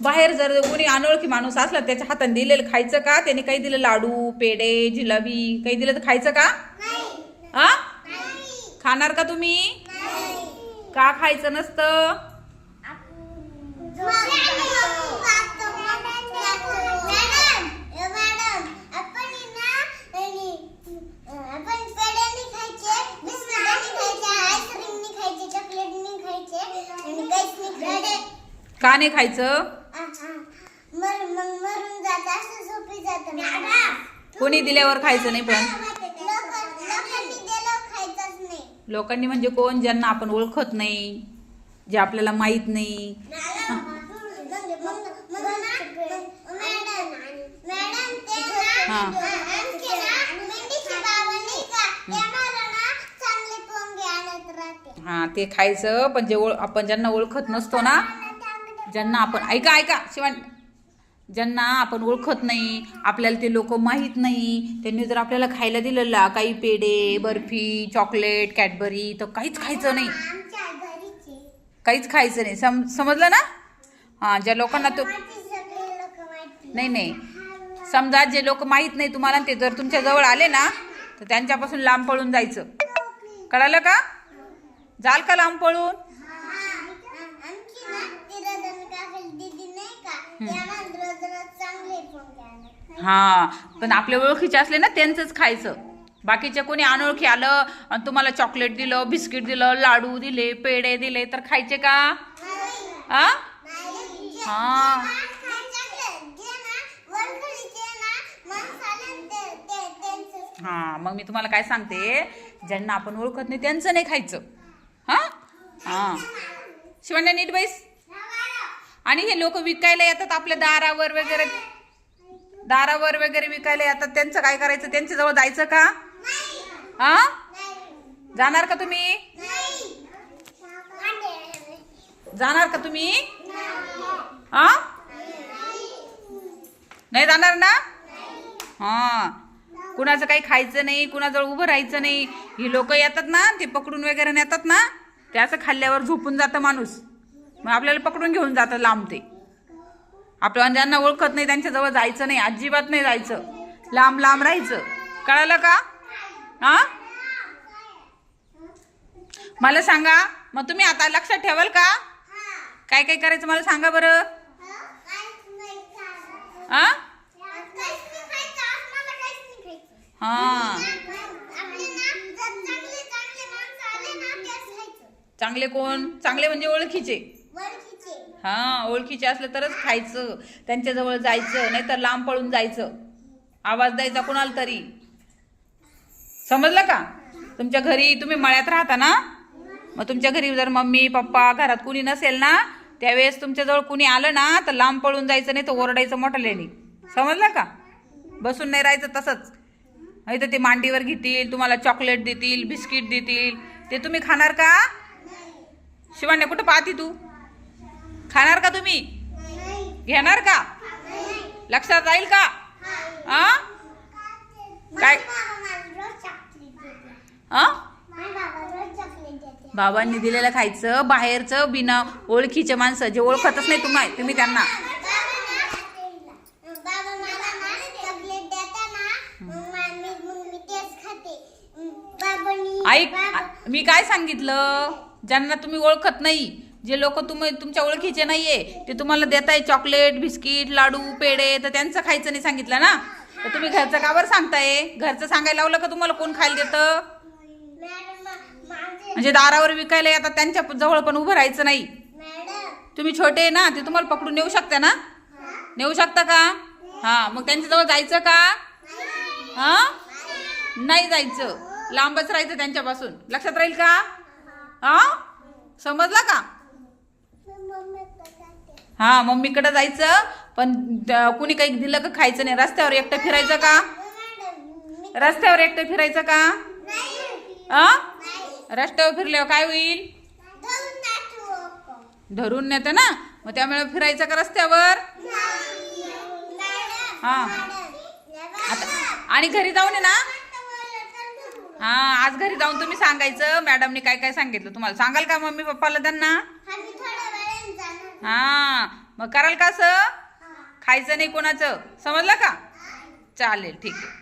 बाहेर जर कोणी अनोळखी माणूस असला त्याच्या हाताने दिलेलं खायचं का? त्याने काही दिलं लाडू पेढे जिलाबी काही दिलं तर खायचं का? हा? खाणार का तुम्ही? का खायचं नसतं? का नाही खायचं? झोपी जात. कोणी दिल्यावर खायचं नाही पण. लोकांनी दिलं खायचंच नाही. लोकांनी म्हणजे कोण ज्यांना आपण ओळखत नाही जे आपल्याला माहीत नाही. हा. हा. ते खायचं पण जे ओळ आपण ज्यांना ओळखत नसतो ना ज्यांना आपण ऐका ऐका शिवाय ज्यांना आपण ओळखत नाही आपल्याला ते लोक माहीत नाही त्यांनी जर आपल्याला खायला दिलं ला काही पेढे बर्फी चॉकलेट कॅडबरी तर काहीच खायचं नाही. काहीच खायचं नाही. सम समजलं ना? हां ज्या लोकांना तो नाही नाही. समजा जे लोक माहीत नाही तुम्हाला ते जर तुमच्या जवळ आले ना तर त्यांच्यापासून लांब पळून जायचं. कळालं का? जाल का लांब पळून? हा पण आपल्या ओळखीचे असले ना त्यांचंच खायचं. बाकीचे कोणी अनोळखी आलं आणि तुम्हाला चॉकलेट दिलं बिस्किट दिलं लाडू दिले पेढे दिले तर खायचे का? आ हा. हा मग मी तुम्हाला काय सांगते? ज्यांना आपण ओळखत नाही त्यांचं नाही खायचं. हा? हा. शिवण्या नीट बैस. आणि हे लोक विकायला येतात आपल्या दारावर वगैरे. दारावर वगैरे विकायला येतात. त्यांचं काय करायचं? त्यांच्या जवळ जायचं का? हा? जाणार का तुम्ही? जाणार का तुम्ही? हा? नाही. जाणार ना? हा. कुणाचं काही खायचं नाही कुणाजवळ उभं राहायचं नाही. ही लोक येतात ना ते पकडून वगैरे नेतात ना ते असं खाल्ल्यावर झोपून जातं माणूस. मग आपल्याला पकडून घेऊन जातं लांब ते. आपण ज्यांना ओळखत नाही त्यांच्याजवळ जायचं नाही अजिबात नाही जायचं. लांब लांब राहायचं. कळालं का? हा? मला सांगा मग तुम्ही आता लक्षात ठेवाल का? काय काय करायचं मला सांगा बरं. हा? हा. चांगले कोण? चांगले म्हणजे ओळखीचे. हा ओळखीचे असले तरच खायचं त्यांच्याजवळ जायचं नाही तर लांब पळून जायचं. आवाज द्यायचा कोणाला तरी. समजलं का? तुमच्या घरी तुम्ही मळ्यात राहता ना? मग तुमच्या घरी जर मम्मी पप्पा घरात कुणी नसेल ना त्यावेळेस तुमच्याजवळ कुणी आलं ना तर लांब पळून जायचं नाही तर ओरडायचं मोठ्याने समजलं का? बसून नाही राहायचं तसंच. नाही तर ते मांडीवर घेतील तुम्हाला चॉकलेट देतील बिस्किट देतील. ते तुम्ही खाणार का? शिवाने कुठं पाहती तू? खाणार का तुम्ही? घेणार का? लक्षात राहील का? आ? काय? बाबांनी दिलेलं खायचं बाहेरचं बिना ओळखीचे माणसं जे ओळखतच नाही तुम्हा तुम्ही त्यांना. ऐक मी काय सांगितलं? ज्यांना तुम्ही ओळखत नाही जे लोक तुम्ही तुमच्या ओळखीचे नाहीये ते तुम्हाला देताय चॉकलेट बिस्किट लाडू पेढे तर त्यांचं खायचं नाही सांगितलं ना? तर तुम्ही घरचं का बरं सांगताय? घरचं सांगायला लावलं का तुम्हाला कोण खायला देतं? म्हणजे दारावर विकायला येतात त्यांच्या जवळ पण उभं राहायचं नाही. तुम्ही छोटे आहे ना ते तुम्हाला पकडून नेऊ शकता ना? नेऊ शकता का? हा मग त्यांच्याजवळ जायचं का? हा? नाही जायचं. लांबच राहायचं त्यांच्यापासून. लक्षात राहील का? हा? समजला का? हा मम्मीकडं जायचं पण कुणी काही दिलं का खायचं नाही? रस्त्यावर एकटं फिरायचं का? रस्त्यावर एकटं फिरायचं का? नाही हा रस्त्यावर फिरल्यावर काय होईल? धरून नेतं ना? मग त्यामुळे फिरायचं का रस्त्यावर? हा. आता आणि घरी जाऊन ये ना. हा आज घरी जाऊन तुम्ही सांगायचं मॅडमने काय काय सांगितलं? तुम्हाला सांगाल का मम्मी पप्पाला त्यांना? हा मग कराल का असं? खायचं नाही कोणाचं? समजलं का? चालेल ठीक आहे.